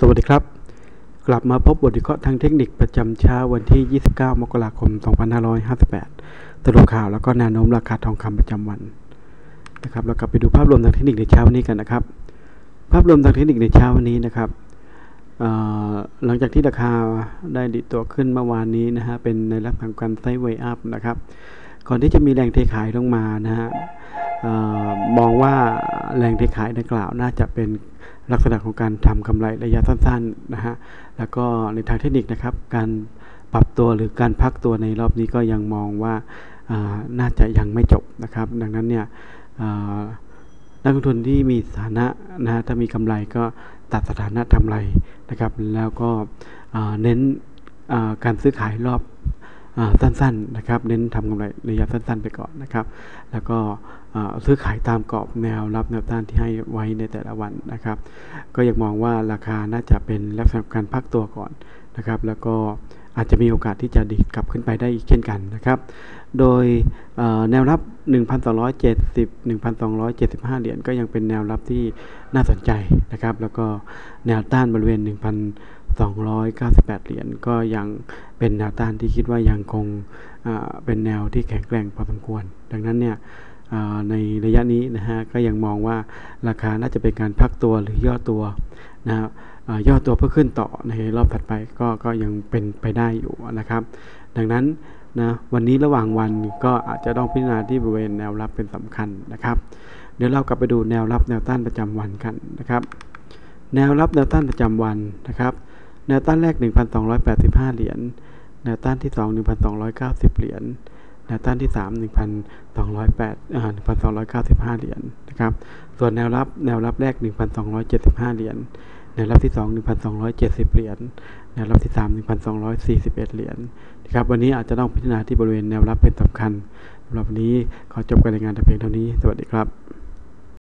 สวัสดีครับ กลับมาพบบทวิเคราะห์ทางเทคนิคประจำเช้าวันที่ 29 มกราคม 2558 สรุปข่าวแล้วก็แนวโน้มราคาทองคำประจำวันนะครับเรากลับไปดูภาพรวมทางเทคนิคในเช้าวันนี้กันนะครับ ภาพรวมทางเทคนิคในเช้าวันนี้นะครับหลังจากที่ราคาได้ดิตัวขึ้นเมื่อวานนี้นะฮะเป็นในลักษณะการไซด์เวย์อัพนะครับ ก่อนที่จะมีแรงเทขายลงมานะฮะ มองว่าแรงเทขายดังกล่าวน่าจะเป็นลักษณะของการทำกำไรระยะสั้นๆนะฮะ แล้วก็ในทางเทคนิคนะครับ การปรับตัวหรือการพักตัวในรอบนี้ก็ยังมองว่าน่าจะยังไม่จบนะครับ ดังนั้นเนี่ยนักลงทุนที่มีสถานะนะฮะถ้ามีกำไรก็ตัดสถานะทำไรนะครับ แล้วก็เน้นการซื้อขายรอบ สั้นๆนะครับเน้นทำกำไรระยะสั้นๆ ไปก่อนนะครับ แล้วก็ซื้อขายตามกรอบแนวรับแนวต้านที่ให้ไว้ในแต่ละวันนะครับ ก็ยังมองว่าราคาน่าจะเป็นลักษณะการพักตัวก่อนนะครับ แล้วก็อาจจะมีโอกาสที่จะดีกลับขึ้นไปได้อีกเช่นกันนะครับ โดยแนวรับ 1,270 1,275 เหรียญก็ยังเป็นแนวรับที่น่าสนใจนะครับ แล้วก็แนวต้านบริเวณ298 เหรียญก็ยังเป็นแนวต้านที่คิดว่ายังคงเป็นแนวที่แข็งแกร่งพอสมควร ดังนั้นเนี่ยในระยะนี้นะฮะก็ยังมองว่าราคาน่าจะเป็นการพักตัวหรือย่อตัวนะครับย่อตัวเพื่อขึ้นต่อในรอบถัดไปก็ก็ยังเป็นไปได้อยู่นะครับ ดังนั้นนะวันนี้ระหว่างวันก็อาจจะต้องพิจารณาที่บริเวณแนวรับเป็นสำคัญนะครับ เดี๋ยวเรากลับไปดูแนวรับแนวต้านประจำวันกันนะครับ แนวรับแนวต้านประจำวันนะครับ แนวต้านแรก 1,285 เหรียญ แนวต้านที่ 2 1,290 เหรียญ แนวต้านที่ 3 1,208อ่า1,295 เหรียญนะครับ ส่วนแนวรับแนวรับแรก 1,275 เหรียญ แนวรับที่ 2 1,270 เหรียญ แนวรับที่ 3 1,241 เหรียญนะครับ วันนี้อาจจะต้องพิจารณาที่บริเวณแนวรับเป็นสำคัญสำหรับวันนี้ขอจบการรายงานแต่เพียงเท่านี้ สวัสดีครับ